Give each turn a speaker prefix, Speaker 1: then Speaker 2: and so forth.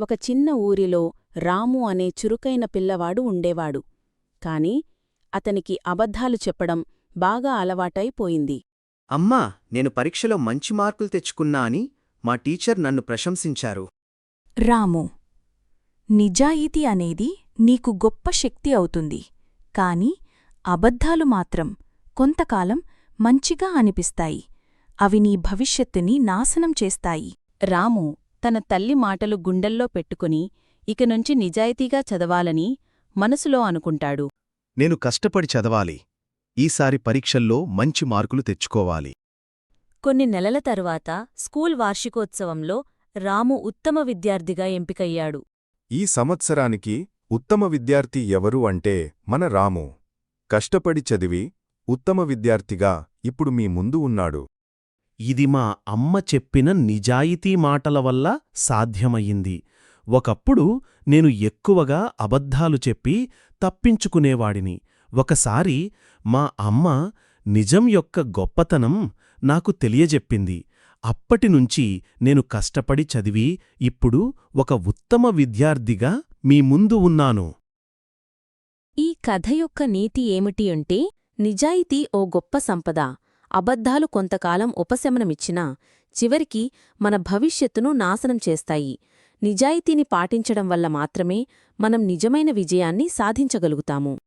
Speaker 1: ఒక చిన్న ఊరిలో రాము అనే చురుకైన పిల్లవాడు ఉండేవాడు. కాని అతనికి అబద్ధాలు చెప్పడం బాగా అలవాటైపోయింది.
Speaker 2: అమ్మా నేను పరీక్షలో మంచి మార్కులు తెచ్చుకున్నా అని మా టీచర్ నన్ను ప్రశంసించారు.
Speaker 3: రాము నిజాయితీ అనేది నీకు గొప్ప శక్తి అవుతుంది. కాని అబద్ధాలు మాత్రం కొంతకాలం మంచిగా అనిపిస్తాయి. అవి నీ భవిష్యత్తుని నాశనం చేస్తాయి.
Speaker 1: రాము తన తల్లి మాటలు గుండెల్లో పెట్టుకుని ఇకనుంచి నిజాయితీగా చదవాలని మనసులో అనుకుంటాడు.
Speaker 4: నేను కష్టపడి చదవాలి. ఈసారి పరీక్షల్లో మంచి మార్కులు తెచ్చుకోవాలి.
Speaker 5: కొన్ని నెలల తరువాత స్కూల్ వార్షికోత్సవంలో రాము ఉత్తమ విద్యార్థిగా ఎంపికయ్యాడు.
Speaker 6: ఈ సంవత్సరానికి ఉత్తమ విద్యార్థి ఎవరు అంటే మన రాము. కష్టపడి చదివి ఉత్తమ విద్యార్థిగా ఇప్పుడు మీ ముందు ఉన్నాడు.
Speaker 7: ఇది మా అమ్మ చెప్పిన నిజాయితీ మాటల వల్ల సాధ్యమయ్యింది. ఒకప్పుడు నేను ఎక్కువగా అబద్ధాలు చెప్పి తప్పించుకునేవాడిని. ఒకసారి మా అమ్మ నిజం యొక్క గొప్పతనం నాకు తెలియజెప్పింది. అప్పటినుంచి నేను కష్టపడి చదివి ఇప్పుడు ఒక ఉత్తమ విద్యార్థిగా మీ ముందు ఉన్నాను.
Speaker 5: ఈ కథ యొక్క నీతి ఏమిటి అంటే నిజాయితీ ఓ గొప్ప సంపద. అబద్ధాలు కొంతకాలం ఉపశమనమిచ్చినా చివరికి మన భవిష్యత్తును నాశనం చేస్తాయి. నిజాయితీని పాటించడం వల్ల మాత్రమే మనం నిజమైన విజయాన్ని సాధించగలుగుతాము.